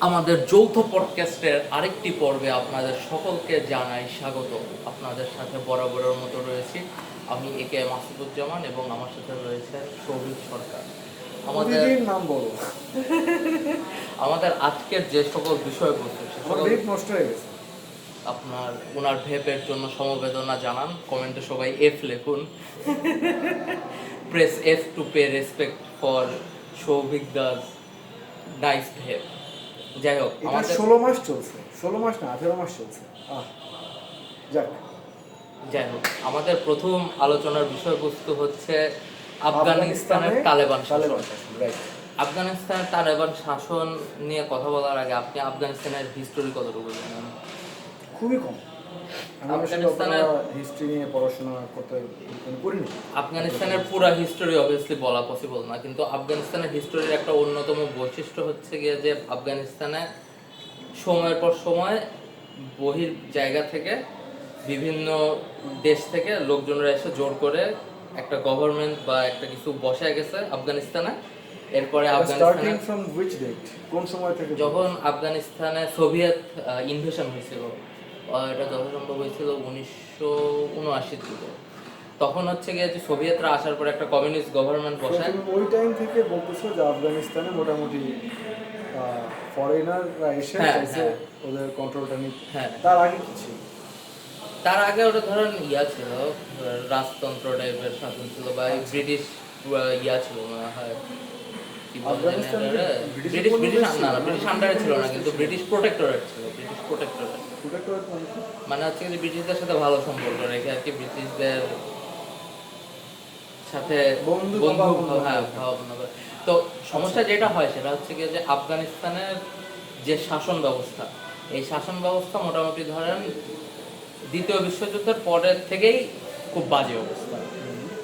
আমাদের যৌথ পডকাস্টের আরেকটি পর্বে আপনাদের সকলকে জানাই স্বাগত। আপনাদের সাথে বরাবরের মতো রয়েছি আমি এ কে মাসুদুজ্জামান এবং আমার সাথে রয়েছে সৌভিক সরকার। আমাদের নাম বলো। আমাদের আজকের যে সকল বিষয়বস্তু নষ্ট হয়ে গেছে। আপনার ওনার ভেপের জন্য সমবেদনা জানান। কমেন্টে সবাই এফ লিখুন। Press F to pay respect for Souvik Das nice vape যাই হোক এটা আমাদের ষোলো মাস চলছে ষোলো মাস না আঠেরো মাস চলছে। যাক। যাই হোক আমাদের প্রথম আলোচনার বিষয়বস্তু হচ্ছে আফগানিস্তানের তালেবান তালেবান. আফগানিস্তানের তালেবান শাসন নিয়ে কথা বলার আগে আপনি আফগানিস্তানের হিস্টোরি কতটুকু জানেন? খুবই কম। আফগানিস্তানের- হিস্ট্রি নিয়ে পড়াশোনা করতে করিনি? আফগানিস্তানের পুরো হিস্টোরি অবভিয়াসলি বলা পসিবল না কিন্তু আফগানিস্তানের হিস্টোরির একটা অন্যতম বৈশিষ্ট্য হচ্ছে গিয়ে যে আফগানিস্তানে সময়ের পর সময় বহির জায়গা থেকে বিভিন্ন দেশ থেকে লোকজনরা এসে জোর করে একটা গভর্নমেন্ট বা একটা কিছু বসায় গেছে আফগানিস্তানে। এরপরে আফগানিস্তানে ফ্রম ডেট কোন সময় থেকে? যখন আফগানিস্তানে সোভিয়েত ইনভেশন হয়েছিল। এটা যত সম্ভব হয়েছিল উনিশশো উনআশির দিকে। তখন হচ্ছে গিয়ে যে সোভিয়েতরা আসার পর একটা কমিউনিস্ট গভর্নমেন্ট বসায়। ওই টাইম থেকে বলতেছো যে আফগানিস্তানে মোটামুটি ফরেনাররা এসে হ্যাঁ, হ্যাঁ। ওদের কন্ট্রোলটা নিতে। হ্যাঁ। তার আগে কি ছিল? তার আগে ওটা ধরেন ইয়া ছিল রাজতন্ত্র টাইপের শাসন ছিল বা ব্রিটিশ ইয়া ছিল মনে হয়। ব্রিটিশ ব্রিটিশ উপনিবেশ ব্রিটিশ ছিল না না না? ব্রিটিশ আন্ডারে ছিল না কিন্তু ব্রিটিশ প্রোটেক্টরেট ছিল ব্রিটিশ প্রোটেক্টরেট প্রোটেক্টরেট মানে মানে হচ্ছে যে ব্রিটিশদের সাথে ভালো সম্পর্ক রেখে আর কি ব্রিটিশদের সাথে বন্ধু বন্ধু ভাবাপন্ন ভাব- হ্যাঁ করে। ভাবাপন্ন করে। তো সমস্যা যেটা হয় সেটা হচ্ছে কি যে আফগানিস্তানের যে শাসন ব্যবস্থা এই শাসন ব্যবস্থা মোটামুটি ধরেন দ্বিতীয় বিশ্বযুদ্ধের পরের থেকেই খুব বাজে অবস্থা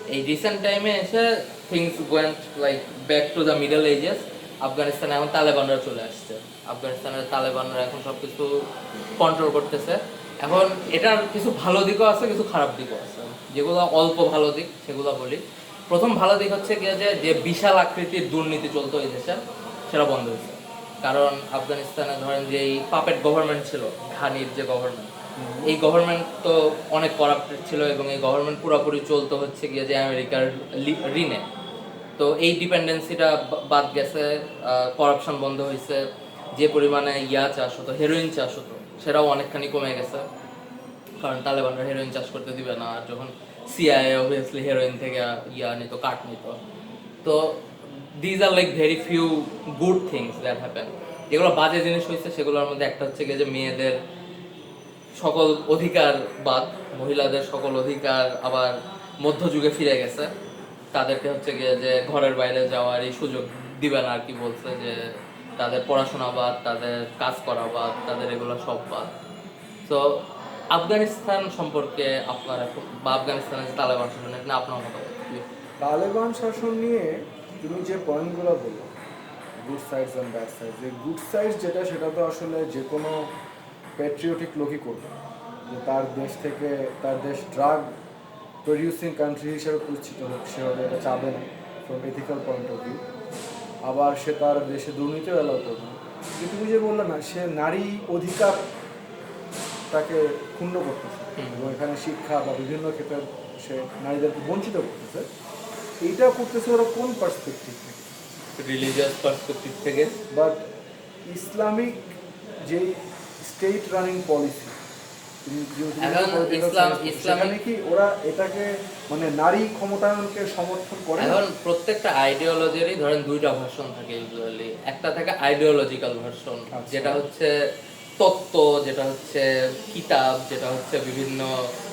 এই রিসেন্ট টাইমে এসে things went like back to the middle ages আফগানিস্তানে এখন তালেবানরা চলে আসছে। আফগানিস্তানের তালেবানরা এখন সব কিছু কন্ট্রোল করতেছে। এখন এটার কিছু ভালো দিকও আছে, কিছু খারাপ দিকও আছে। যেগুলো অল্প ভালো দিক, সেগুলো বলি। প্রথম ভালো দিক হচ্ছে গিয়ে যে যে বিশাল আকৃতির দুর্নীতি চলতো এই দেশে, সেটা বন্ধ হয়েছে। কারণ আফগানিস্তানে ধরেন যে এই পাপেট গভর্নমেন্ট ছিল, ঘানির যে গভর্নমেন্ট এই গভর্নমেন্ট তো অনেক করাপ্টেড ছিল এবং এই গভর্নমেন্ট পুরোপুরি চলতো হচ্ছে গিয়ে যে আমেরিকার ঋণে। তো এই ডিপেন্ডেন্সিটা বাদ গেছে করাপশন বন্ধ হয়েছে যে পরিমাণে ইয়া চাষ হতো হেরোইন চাষ হতো, সেটাও অনেকখানি কমে গেছে। কারণ তালেবানরা হেরোইন চাষ করতে দিবে না, আর যখন সিআইএ অবভিয়াসলি হেরোইন থেকে ইয়া নিত কাট নিত। তো these are like very few good things that happen যেগুলো বাজে জিনিস হয়েছে সেগুলোর মধ্যে একটা হচ্ছে গিয়ে যে মেয়েদের সকল অধিকার বাদ, মহিলাদের সকল অধিকার আবার মধ্যযুগে ফিরে গেছে তাদেরকে হচ্ছে গিয়ে যে ঘরের বাইরে যাওয়ার এই সুযোগ দিবে না আর কি বলছে যে তাদের পড়াশোনা বাদ, তাদের কাজ করা বাদ, তাদের এগুলো সব বাদ তো আফগানিস্তান সম্পর্কে আপনার বা আফগানিস্তানের যে তালেবান শাসন নিয়ে আপনার কি? তালেবান শাসন নিয়ে তুমি যে পয়েন্টগুলো বলল good sides and bad sides যে গুড সাইডস যেটা, সেটা তো আসলে যে কোনো প্যাট্রিয়টিক লোকই করবে। যে তার দেশ থেকে তার দেশ ড্রাগ প্রডিউসিং কান্ট্রি হিসেবে পরিচিত হোক সে হলে এটা চাবে না from ethical point of view আবার সে তার দেশে দুর্নীতিও অ্যালাউ করবে। কিন্তু তুমি যে বললে না সে নারী অধিকার তাকে ক্ষুণ্ণ করতেছে এবং এখানে শিক্ষা বা বিভিন্ন ক্ষেত্রে সে নারীদেরকে বঞ্চিত করতেছে। এইটা করতেছে ওরা কোন পার্সপেক্টিভ থেকে? রিলিজিয়াস পার্সপেক্টিভ থেকে? বাট ইসলামিক যে স্টেট রানিং পলিসি কি? ওরা এটাকে মানে নারী ক্ষমতায়নকে সমর্থন করে? এখন প্রত্যেকটা আইডিওলজিরই ধরেন দুইটা ভার্সন থাকে ইউজুয়ালি একটা থাকে আইডিওলজিক্যাল ভার্সন। যেটা হচ্ছে তত্ত্ব যেটা হচ্ছে কিতাব যেটা হচ্ছে বিভিন্ন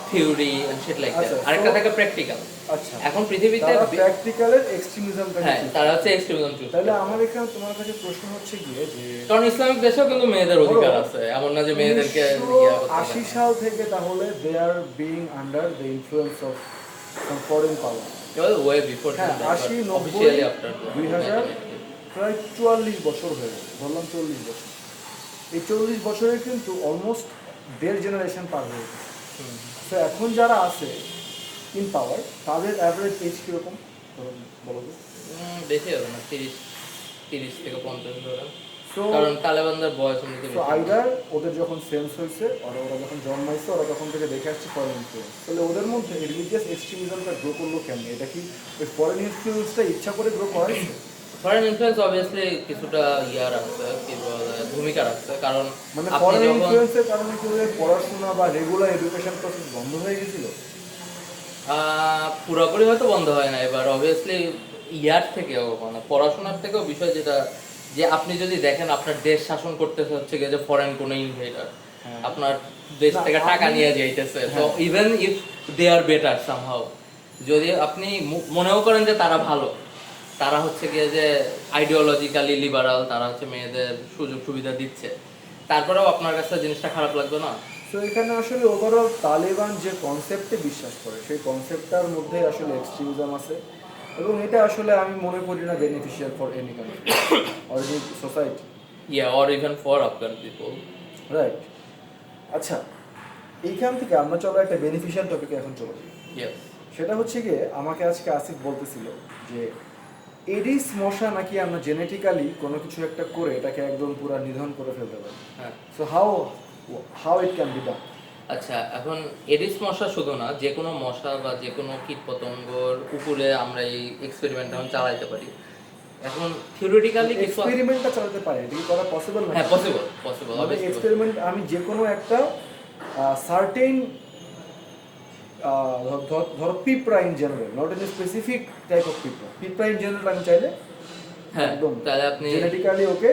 থিওরি শিট লাইক আরেকটা থাকে প্র্যাকটিক্যাল আচ্ছা। এখন পৃথিবীতে প্র্যাকটিক্যালের এক্সট্রিমিজমটাকে হ্যাঁ তারা হচ্ছে এক্সট্রিমিজম চুজ তাহলে আমার এখানে তোমার কাছে প্রশ্ন হচ্ছে গিয়ে যে কারণ ইসলামিক দেশেও কিন্তু মেয়েদের অধিকার আছে। এমন না যে মেয়েদেরকে আশি হবে। সাল থেকে তাহলে they are being under the influence of foreign power হ্যাঁ আশি নব্বই দুই হাজার প্রায় চুয়াল্লিশ বছর হয়ে গেছে। ধরলাম চল্লিশ বছর। এই চল্লিশ বছরে কিন্তু অলমোস্ট দেড় জেনারেশন পার হয়ে গেছে। তো এখন যারা আছে ইন পাওয়ার তাদের অ্যাভারেজ এজ কীরকম? ধরুন বলো তো। বেশি হবে না তিরিশ তিরিশ থেকে পঞ্চাশ ধরেন কারণ তালেবানদের বয়স। আইদার ওদের যখন সেন্স হয়েছে ওরা ওরা যখন জন্মাইছে ওরা তখন থেকে দেখে আসছে ফরেন ইনফ্লুয়েন্স তাহলে ওদের মধ্যে রিলিজিয়াস এক্সট্রিমিজমটা গ্রো করল কেমন? এটা কি ওই ফরেন ইনফ্লুয়েন্সটা ইচ্ছা করে গ্রো করাইছে ফরেন ইনফ্লুয়েন্স অবভিয়াসলি কিছুটা ইয়া রাখছে কি ভূমিকা রাখছে। কারণ মানে ফরেন ইনফ্লুয়েন্সের কারণে কি ওদের পড়াশোনা বা রেগুলার এডুকেশন প্রসেস বন্ধ হয়ে গেছিল? পুরোপুরি হয়তো বন্ধ হয় না এবার অবভিয়াসলি ইয়ার থেকেও মানে পড়াশোনার থেকেও বিষয় যেটা যে আপনি যদি দেখেন আপনার দেশ শাসন করতেছে হচ্ছে গিয়ে যে ফরেন কোনো ইনভেডার হ্যাঁ। আপনার দেশ থেকে টাকা নিয়ে যাইতেছে তো। Even if they are better somehow যদি আপনি মনেও করেন যে তারা ভালো তারা হচ্ছে গিয়ে যে আইডিওলজিক্যালি লিবারাল তারা হচ্ছে মেয়েদের সুযোগ সুবিধা দিচ্ছে তারপরেও আপনার কাছে জিনিসটা খারাপ লাগবে না তো এখানে আসলে ওভারঅল তালেবান যে কনসেপ্টে বিশ্বাস করে সেই কনসেপ্টটার মধ্যে আসলে এক্সট্রিমিজম আছে এবং এটা আসলে আমি মনে করি না beneficial for any country or any society ya or even for Afghan people right আচ্ছা এইখান থেকে আমরা চলো একটা বেনিফিশিয়াল টপিকে এখন চলে যাই। ইয়েস সেটা হচ্ছে গিয়ে আমাকে আজকে আসিফ বলতেছিল যে এডিস মশা নাকি আমরা জেনেটিক্যালি কোনো কিছু একটা করে এটাকে একদম পুরো নিধন করে ফেলতে পারি। হ্যাঁ। So how how it can be done আচ্ছা এখন এডিস মশা শুধু না যে কোনো মশা বা যে কোনো কীট পতঙ্গর উপরে আমরা এই এক্সপেরিমেন্ট এখন চালাইতে পারি। এখন থিওরিটিক্যালি কিছু এক্সপেরিমেন্টটা চালাতে পারে এটা কি করা পসিবল না হ্যাঁ পসিবল পসিবল মানে এক্সপেরিমেন্ট আমি যে কোনো একটা সার্টেন ধরো পিঁপড়া in general not an specific type of পিঁপড়া। পিঁপড়া ইন জেনারেল আমি চাইলে হ্যাঁ একদম তাহলে আপনি genetically okay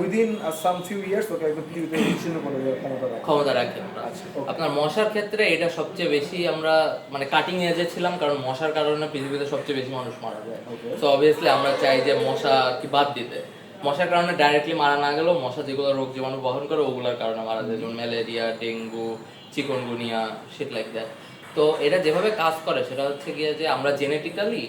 within some few years okay একদম পৃথিবীতে বিচ্ছিন্ন করে দেওয়ার ক্ষমতা রাখে। ক্ষমতা রাখি আমরা আচ্ছা. আপনার মশার ক্ষেত্রে এটা সবচেয়ে বেশি আমরা মানে কাটিং এজে ছিলাম কারণ মশার কারণে পৃথিবীতে সবচেয়ে বেশি মানুষ মারা যায়. তো অবভিয়াসলি আমরা চাই যে মশা কি বাদ দিতে। মশার কারণে ডাইরেক্টলি মারা না গেলেও মশা যেগুলো রোগ জীবাণু বহন করে ওগুলোর কারণে মারা যায়। যেমন malaria dengue chikungunya shit like that তো এটা যেভাবে কাজ করে সেটা হচ্ছে গিয়ে যে আমরা জেনেটিক্যালি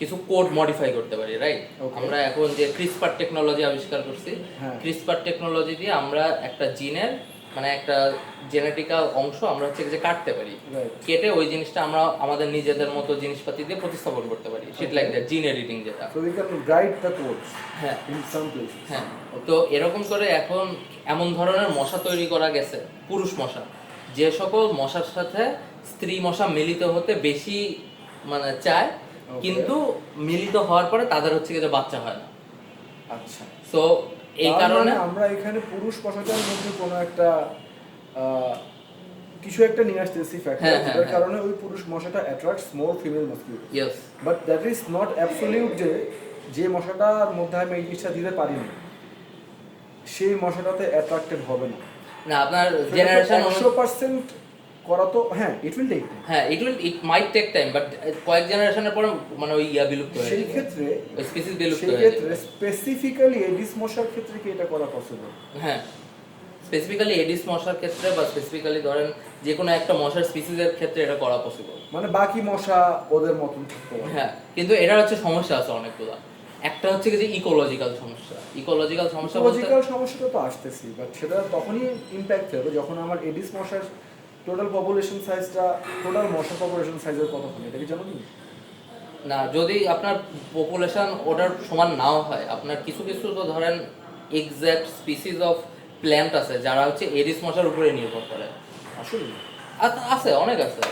কিছু কোড মডিফাই করতে পারি রাইট আমরা এখন যে ক্রিসপার টেকনোলজি আবিষ্কার করছি হ্যাঁ। ক্রিসপার টেকনোলজি দিয়ে আমরা একটা জিনের মানে একটা জেনেটিক্যাল অংশ আমরা হচ্ছে যে কাটতে পারি। কেটে ওই জিনিসটা আমরা আমাদের নিজেদের মতো জিনিসপাতি দিয়ে প্রতিস্থাপন করতে পারি। সেটা লাইক দ্যাট জিন এডিটিং যেটা। হ্যাঁ। হ্যাঁ। তো এরকম করে এখন এমন ধরনের মশা তৈরি করা গেছে পুরুষ মশা। যে সকল মশার সাথে স্ত্রী মশা মিলিত হতে বেশি মানে চায়. কিন্তু মিলিত হওয়ার পরে তাদের হচ্ছে যে বাচ্চা হয় না। আচ্ছা। সো এই কারণে মানে আমরা এখানে পুরুষ মশাটার মধ্যে কোনো একটা কিছু একটা নিয়ে আসতেছি ফ্যাক্টর হ্যাঁ, হ্যাঁ। কারণে ওই পুরুষ মশাটা attracts more female mosquito yes but that is not absolute যে যে মশাটার মধ্যে আমি এই জিনিসটা দিতে পারিনি সেই মশাটাতে অ্যাট্রাক্টেড হবে না। না আপনার জেনারেশন একশো পার্সেন্ট করা তো হ্যাঁ ইট উইল টেক হ্যাঁ it will it might take time but কয়েক জেনারেশনের পর মানে ওই ইয়া বিলুপ্ত হয়ে সেই ক্ষেত্রে স্পিসিস বিলুপ্ত সেই ক্ষেত্রে স্পেসিফিক্যালি এডিস মশার ক্ষেত্রে কি এটা করা পসিবল হ্যাঁ স্পেসিফিক্যালি এডিস মশার ক্ষেত্রে বা স্পেসিফিক্যালি ধরেন যে কোনো একটা মশার স্পিসিসের ক্ষেত্রে এটা করা পসিবল মানে বাকি মশা ওদের মতন হ্যাঁ কিন্তু এটার হচ্ছে সমস্যা আছে অনেকগুলো। একটা হচ্ছে যে ইকোলজিক্যাল সমস্যা। ইকোলজিক্যাল সমস্যা ইকোলজিক্যাল সমস্যাটা তো আসতেছি বাট সেটা তখনই ইম্প্যাক্ট হবে যখন আমার এডিস মশার টোটাল পপুলেশন সাইজটা টোটাল মশা পপুলেশন সাইজের কত হবে এটা কি জানো তুমি? না যদি আপনার পপুলেশন ওটার সমান নাও হয় আপনার কিছু কিছু তো ধরেন এক্সাক্ট স্পিসিস অফ প্ল্যান্ট আছে যারা হচ্ছে এডিস মশার উপরে নির্ভর করে। আসলে? আছে অনেক আছে।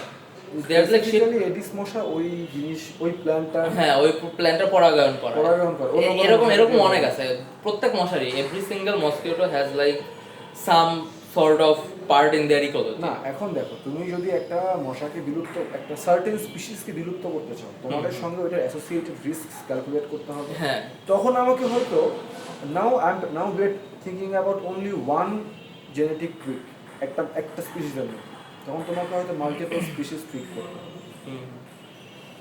এডিস মশা ওই জিনিস ওই প্ল্যান্টটা হ্যাঁ ওই প্ল্যান্টটা পরাগায়ন করে। পরাগায়ন করে। এরকম এরকম অনেক আছে। প্রত্যেক মশারই every single mosquito has like some sort of part in their ecology না এখন দেখো তুমি যদি একটা মশাকে বিলুপ্ত একটা সার্টেন স্পিসিসকে বিলুপ্ত করতে চাও তোমাদের সঙ্গে ওইটার অ্যাসোসিয়েটেড রিস্ক ক্যালকুলেট করতে হবে। হ্যাঁ। তখন আমাকে হয়তো নাও I now get thinking about only one genetic trick একটা একটা স্পিসিসের মধ্যে। তখন তোমাকে হয়তো মাল্টিপল স্পিসিস ট্রিক করতে হবে।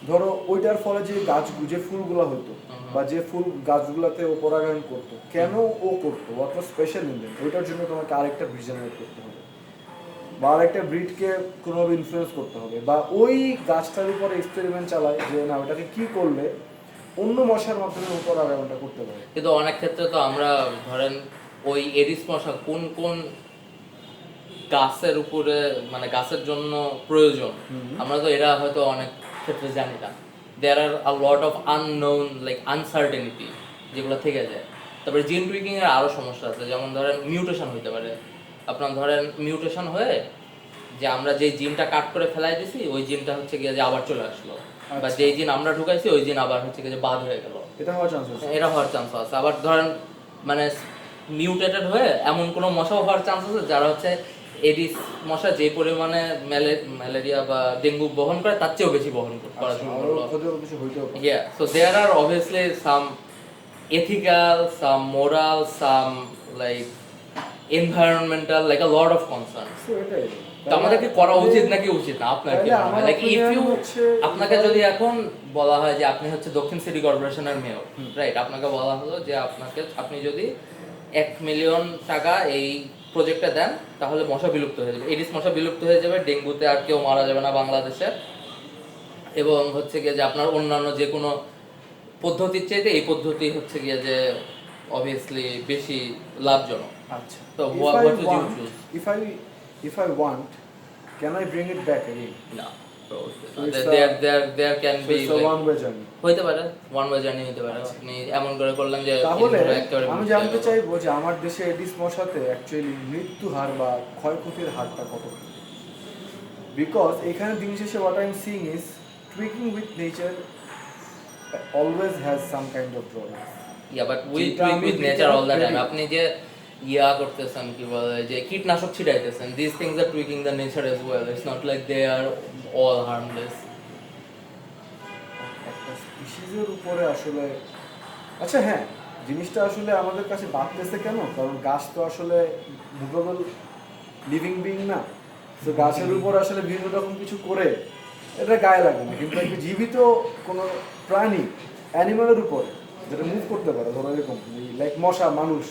ধরো ওইটার ফলে যে গাছ যে ফুলগুলো হতো বা যে ফুল গাছগুলোতে ও পরাগায়ন করতো কেন ও করতো? অত স্পেশাল ইন্ডিয়ান ওইটার জন্য তোমাকে আরেকটা জেনারেট করতে হবে। বা আরেকটা ব্রিডকে কোনোভাবে ইনফ্লুয়েন্স করতে হবে বা ওই গাছটার উপরে এক্সপেরিমেন্ট চালায় যে না ওটাকে কি করলে অন্য মশার মাধ্যমে ও পরাগায়নটা করতে পারে? কিন্তু অনেক ক্ষেত্রে তো আমরা ধরেন ওই এডিস মশা কোন কোন গাছের উপরে মানে গাছের জন্য প্রয়োজন? আমরা তো এরা হয়তো অনেক ক্ষেত্রে জানি না। There are a lot of unknown like uncertainty যেগুলো থেকে যায়। তারপরে জিন টুইকিং এর আরও সমস্যা আছে। যেমন ধরেন মিউটেশন হইতে পারে। আপনার ধরেন মিউটেশন হয়ে যে আমরা যে জিনটা কাট করে ফেলাই দিছি ওই জিনটা হচ্ছে গিয়ে যে আবার চলে আসলো। বা আচ্ছা। যেই জিন আমরা ঢুকাইছি ওই জিন আবার হচ্ছে গিয়ে যে বাদ হয়ে গেল। এটা হওয়ার চান্স আছে। এটা হওয়ার চান্স আছে। আবার ধরেন মানে মিউটেটেড হয়ে এমন কোনো মশাও হওয়ার চান্স আছে যারা হচ্ছে এডিস মশা যে পরিমাণে ম্যালেরিয়া বা ডেঙ্গু বহন করে তার চেয়েও বেশি বহন করা আচ্ছা, শুরু আরও করল ক্ষতিকর কিছু হইতেও পারে। Yeah, so there are obviously some ethical, a lot of concerns. So, এটাই তো আমাদেরকে করা উচিত নাকি উচিত না? আপনার কি লাইক ইফ ইউ আপনাকে যদি এখন বলা হয় যে আপনি হচ্ছে দক্ষিণ সিটি কর্পোরেশনের মেয়র রাইট আপনাকে বলা হলো যে আপনাকে আপনি যদি এক মিলিয়ন টাকা এই প্রজেক্টে দেন তাহলে মশা বিলুপ্ত হয়ে যাবে। এডিস মশা বিলুপ্ত হয়ে যাবে ডেঙ্গুতে আর কেউ মারা যাবে না বাংলাদেশে। এবং হচ্ছে গিয়ে যে আপনার অন্যান্য যে কোনো পদ্ধতির চাইতে এই পদ্ধতি হচ্ছে গিয়ে যে অবভিয়াসলি বেশি লাভজনক। আচ্ছা If what- would you choose? If I if I want, can I bring it back again? it's there a- there there can So one way journey. হইতে পারে ওয়ান ওয়ে জার্নি হইতে পারে আপনি এমন করে করলেন যে তাহলে আমি জানতে। চাইব যে আমার দেশে এডিস মশাতে অ্যাকচুয়ালি মৃত্যু হার বা ক্ষয়ক্ষতির হারটা কত বিকজ এখানে দিন শেষে what I am seeing is tweaking with nature always has some kind of drawbacks ya but we tweak with nature all the time. আপনি যে ইয়া করতেছেন কি বলে, যে কীটনাশক ছিটাইতেছেন। This things are tweaking the nature as well it's not like they are all harmless একটা উপরে আসলে আচ্ছা হ্যাঁ জিনিসটা আসলে আমাদের কাছে বাড়তেছে কেন? কারণ গাছ তো আসলে মুভেবল লিভিং বিং না। তো গাছের উপর আসলে বিভিন্ন রকম কিছু করে এটা গায়ে লাগে না। কিন্তু একটা জীবিত কোনো প্রাণী অ্যানিমালের উপর, যেটা মুভ করতে পারে, ধরো এরকম লাইক মশা, মানুষ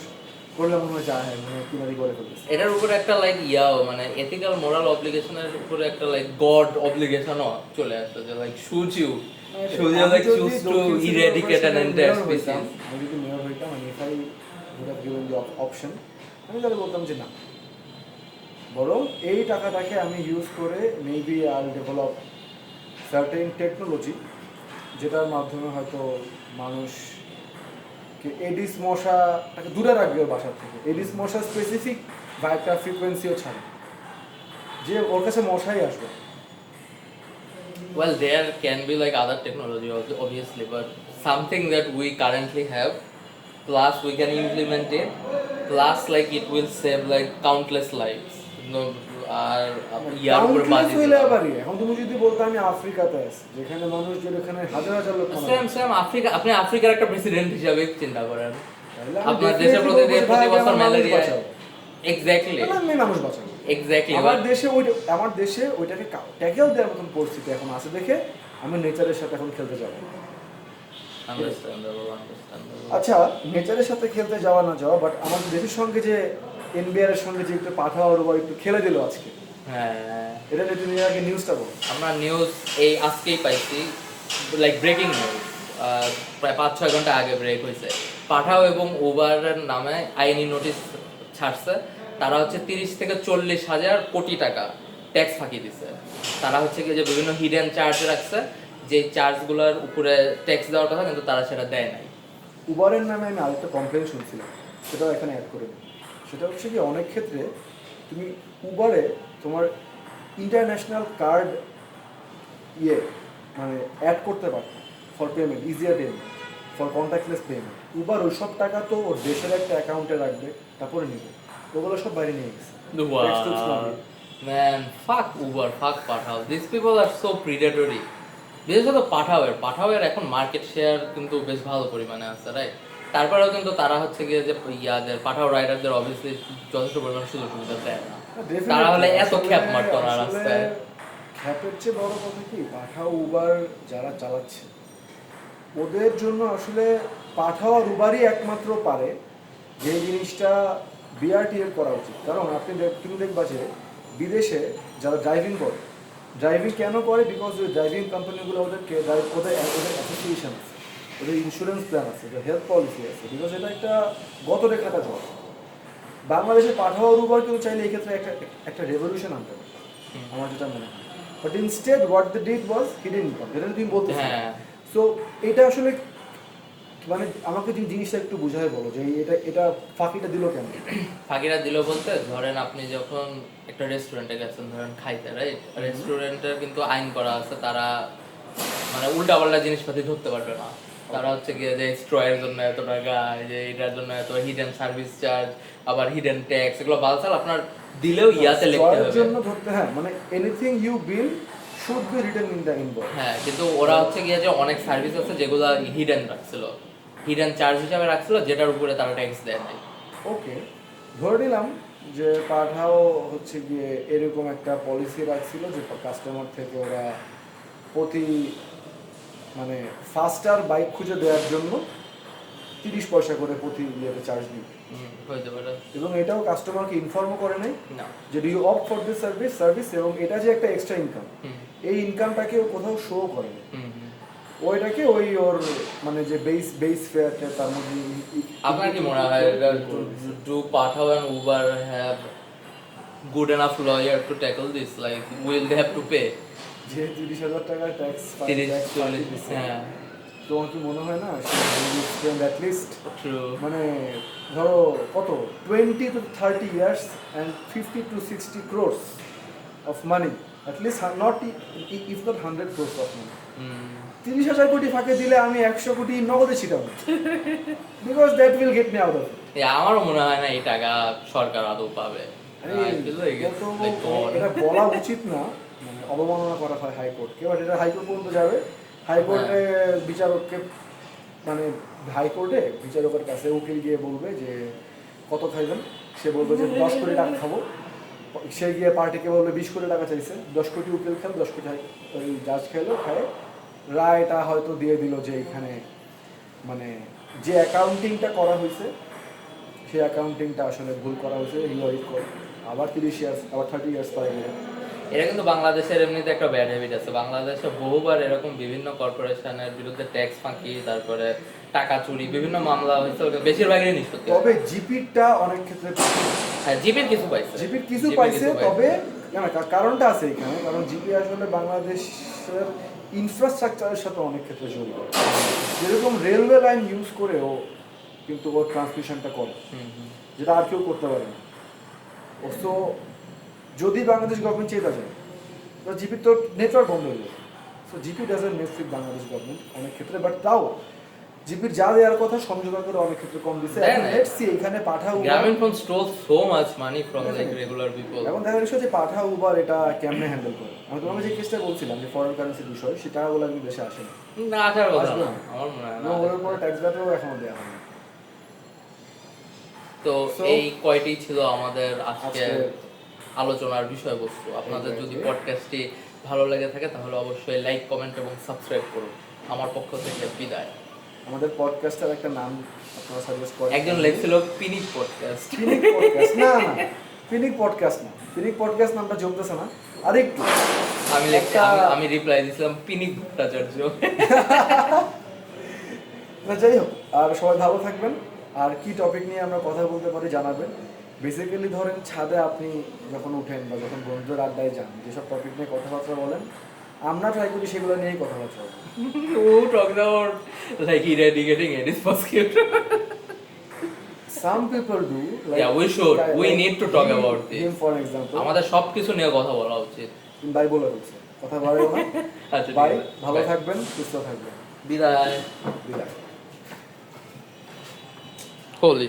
করলে মনে হয় যায় হ্যাঁ মানে করে ফেলতেছে এটার উপরে একটা লাইক ইয়াও মানে এথিক্যাল মোরাল অব্লিগেশনের উপরে একটা লাইক গড অব্লিগেশনও চলে আসছে যে like should you should you like choose to eradicate an entire species আমি যদি মেয়র হইতাম আমি if I would have given the option আমি তাহলে বলতাম যে না। বরং এই টাকাটাকে আমি ইউজ করে maybe I develop certain technology যেটার মাধ্যমে হয়তো মানুষ এডিস মশা তাকে দূরে রাখবে ওর থেকে। এডিস মশা স্পেসিফিক ভাইবটা ফ্রিকোয়েন্সিও ছাড়ে। যে ওর কাছে মশাই আসবে। Well there can be like other technology obviously but something that we currently have plus we can implement it plus like it will save like countless life আর ইয়ার উপর বাজি হইলে। এখন তুমি যদি বলতে আমি আফ্রিকাতে আছি যেখানে মানুষ যেখানে হাজার হাজার লোক সেম সেম আফ্রিকা আপনি আফ্রিকার একটা প্রেসিডেন্ট হিসাবে চিন্তা করেন। আপনার প্রতি প্রতি বছর ম্যালেরিয়া এক্স্যাক্টলি মানুষ এক্স্যাক্টলি আমার দেশে ওই আমার দেশে ওইটাকে ট্যাকেল দেওয়ার মতন পরিস্থিতি এখন আছে দেখে আমি নেচারের সাথে এখন খেলতে যাব। আচ্ছা নেচারের সাথে খেলতে যাওয়া না যাওয়া বাট আমাদের দেশের সঙ্গে যে এনবিআর এর সঙ্গে যে একটু পাঠাওয়ার বা একটু খেলে দিল আজকে। হ্যাঁ। এটা নিয়ে তুমি আগে নিউজটা বল। আমরা নিউজ এই আজকেই পাইছি লাইক ব্রেকিং নিউজ প্রায় পাঁচ ছয় ঘণ্টা আগে ব্রেক হয়েছে পাঠাও এবং উবারের নামে আইনি নোটিশ ছাড়ছে। তারা হচ্ছে তিরিশ থেকে চল্লিশ হাজার কোটি টাকা ট্যাক্স ফাঁকি দিছে। তারা হচ্ছে কি যে বিভিন্ন হিডেন চার্জ রাখছে যে চার্জগুলোর উপরে ট্যাক্স দেওয়ার কথা কিন্তু তারা সেটা দেয় নাই। উবারের নামে আমি আরেকটা কমপ্লেন শুনছিলাম সেটাও এখানে অ্যাড করে দিই। সেটা হচ্ছে কি অনেক ক্ষেত্রে তুমি উবারে তোমার ইন্টারন্যাশনাল কার্ড ইয়ে মানে অ্যাড করতে পারতো for payment easier payment for contactless payment Uber ওই সব টাকা তো ওর দেশের একটা অ্যাকাউন্টে রাখবে তারপরে নিবে। ওগুলো সব বাইরে নিয়ে গেছে। Man fuck Uber fuck Pathao this people are so predatory বিশেষত পাঠাওয়ের পাঠাওয়ের এখন মার্কেট শেয়ার কিন্তু বেশ ভালো পরিমাণে আছে রাইট তারপরেও কিন্তু তারা হচ্ছে গিয়ে যে ইয়াদের পাঠাও রাইডারদের অবভিয়াসলি যথেষ্ট পরিমাণে সুযোগ সুবিধা দেয় না। তারা হলে এত খ্যাপ মারতো না রাস্তায়। খ্যাপের চেয়ে বড় কথা কি পাঠাও উবার যারা চালাচ্ছে ওদের জন্য আসলে পাঠাও আর উবারই একমাত্র পারে যে জিনিসটা বিআরটিএর করা উচিত। কারণ আপনি তুমি দেখবা যে বিদেশে যারা ড্রাইভিং করে ড্রাইভিং কেন করে? বিকজ ওই ড্রাইভিং কোম্পানিগুলো ওদেরকে ওদের ওদের অ্যাসোসিয়েশন আছে। ওদের ইন্স্যুরেন্স প্ল্যান আছে ওদের হেলথ পলিসি আছে বিকজ এটা একটা গত রেখাটা জব বাংলাদেশে পাঠাও আর উবার কেউ চাইলে এই ক্ষেত্রে একটা একটা রেভলিউশন আনতে পারে আমার যেটা মনে হয়। But instead what the did was hidden income যেটা তুমি বলতে হ্যাঁ। সো এটা আসলে মানে আমাকে যে জিনিসটা একটু বুঝায় বলো যে এটা এটা ফাঁকিটা দিল কেন? ফাঁকিটা দিল বলতে ধরেন আপনি যখন একটা রেস্টুরেন্টে গেছেন ধরেন খাইতে রাইট রেস্টুরেন্টের কিন্তু আইন করা আছে তারা মানে উল্টাপাল্টা জিনিসপাতি ধরতে পারবে না। তারা হচ্ছে গিয়ে যে স্ট্রয়ের জন্য এত টাকা যে এটার জন্য এত হিডেন সার্ভিস চার্জ আবার হিডেন ট্যাক্স এগুলো বালসাল আপনার দিলেও ইয়াতে লিখতে হবে। জন্য ধরতে হ্যাঁ মানে anything you bill should be written in the invoice হ্যাঁ কিন্তু ওরা হচ্ছে গিয়ে যে অনেক সার্ভিস আছে যেগুলো হিডেন রাখছিল হিডেন চার্জ হিসাবে রাখছিল যেটার উপরে তারা ট্যাক্স দেয় নাই। ওকে ধরে নিলাম যে পাঠাও হচ্ছে গিয়ে এরকম একটা পলিসি রাখছিল যে কাস্টমার থেকে ওরা প্রতি মানে ফাস্টার বাইক খুঁজে দেওয়ার জন্য তিরিশ পয়সা করে প্রতি ইয়েতে চার্জ হইতে এবং এটাও কাস্টমারকে ইনফর্মও করে নেই যে do you opt for this service service এবং এটা যে একটা এক্সট্রা ইনকাম এই ইনকামটাকে ও কোথাও শো করে না। ওইটাকে ওই ওর মানে যে বেস বেস ফেয়ারটা তার মধ্যে আপনার কি মনে হয় do Pathao and Uber have good enough lawyer to tackle this like will they have to pay যে তিরিশ হাজার টাকা ট্যাক্স তিরিশ চল্লিশ হ্যাঁ। তোমার কি মনে হয় না মানে ধরো কত? Twenty to thirty years and fifty to sixty crores of money at least not if not hundred crores of money তিরিশ হাজার কোটি ফাঁকে দিলে আমি একশো কোটি নগদে ছিটাবো। Because that will get me out of আমারও মনে হয় না এই টাকা সরকার আদৌ পাবে. এটা বলা উচিত না। অবমাননা করা হয় হাইকোর্টকে বাট এটা হাইকোর্ট পর্যন্ত যাবে। হাইকোর্টে বিচারককে মানে হাইকোর্টে বিচারকের কাছে উকিল গিয়ে বলবে যে কত খাইবেন? সে বলবে যে দশ কোটি টাকা খাব। সে গিয়ে পার্টিকে বলবে বিশ কোটি টাকা চাইছে দশ কোটি উকিল খেল দশ কোটি ওই জাজ খেলো খায়। রায়টা হয়তো দিয়ে দিল যে এখানে মানে যে অ্যাকাউন্টিংটা করা হয়েছে সেই অ্যাকাউন্টিংটা আসলে ভুল করা হয়েছে রিওয়াইট করে আবার তিরিশ ইয়ার্স আবার থার্টি ইয়ার্স গেলে এটা কিন্তু বাংলাদেশের এমনিতে একটা ব্যাড হ্যাবিট আছে। বাংলাদেশে বহুবার এরকম বিভিন্ন কর্পোরেশনের বিরুদ্ধে ট্যাক্স ফাঁকি তারপরে টাকা চুরি বিভিন্ন মামলা হয়েছে বেশিরভাগই নিষ্পত্তি তবে জিপিটা অনেক ক্ষেত্রে হ্যাঁ জিপির কিছু পাইছে। জিপির কিছু পাইছে তবে না, না, কারণটা আছে এখানে কারণ জিপি আসলে বাংলাদেশের ইনফ্রাস্ট্রাকচারের সাথে অনেক ক্ষেত্রে জড়িত। যেরকম রেলওয়ে লাইন ইউজ করেও কিন্তু ওর ট্রান্সমিশনটা করে। যেটা আর কেউ করতে পারে না। তো যদি বাংলাদেশ গভর্নমেন্ট চেয়ে তো জিপির তো নেটওয়ার্ক বন্ধ হয়ে যাবে। So GP doesn't make with Bangladesh government অনেক ক্ষেত্রে বাট তাও জিপির যা দেওয়ার কথা সমঝোতা করে অনেক ক্ষেত্রে কম দিচ্ছে লেটস সি এখানে Pathao Grameen phone stole so much money from like regular people এখন দেখা গেছে যে পাঠা উবার এটা কেমনে হ্যান্ডেল করে? আমি তোমাকে যে কেসটা বলছিলাম যে ফরেন কারেন্সির বিষয় সে টাকাগুলো আমি দেশে আসে না। আসার কথা না। আমার মনে হয় না ওর ট্যাক্স ব্যাটারও এখনও দেওয়া হয়নি। তো এই কয়টি ছিল আমাদের আজকে আলোচনার বিষয়বস্তু। আপনাদের যদি পডকাস্টটি ভালো লেগে থাকে তাহলে অবশ্যই লাইক কমেন্ট এবং সাবস্ক্রাইব করুন। আমার পক্ষ থেকে বিদায়। আমাদের পডকাস্টের একটা নাম আপনারা সাজেস্ট করেন। একজন লেখছিল পিনিক পডকাস্ট পিনিক পডকাস্ট না না পিনিক পডকাস্ট না। পিনিক পডকাস্ট নামটা জমতেছে না। আরেকটু। আমি লিখছি আমি- রিপ্লাই দিয়েছিলাম পিনিক ভট্টাচার্য। না যাই হোক। আর সবাই ভালো থাকবেন। আর কি টপিক নিয়ে আমরা কথা বলতে পারি জানাবেন। বেসিক্যালি ধরেন ছাদে আপনি যখন উঠেন বা যখন বন্ধুদের আড্ডায় যান যেসব টপিক নিয়ে কথাবার্তা বলেন আমরা ট্রাই করি সেগুলো নিয়েই কথাবার্তা বলি talks about like eradicating AIDS mosquito? Some people do. Like, Yeah, we should. We need to talk about this. Him for example. আমাদের সবকিছু নিয়ে কথা বলা উচিত বাই বলে হচ্ছে কথা বাড়িও না আচ্ছা বাই ভালো থাকবেন সুস্থ থাকবেন বিদায় বিদায় হোলি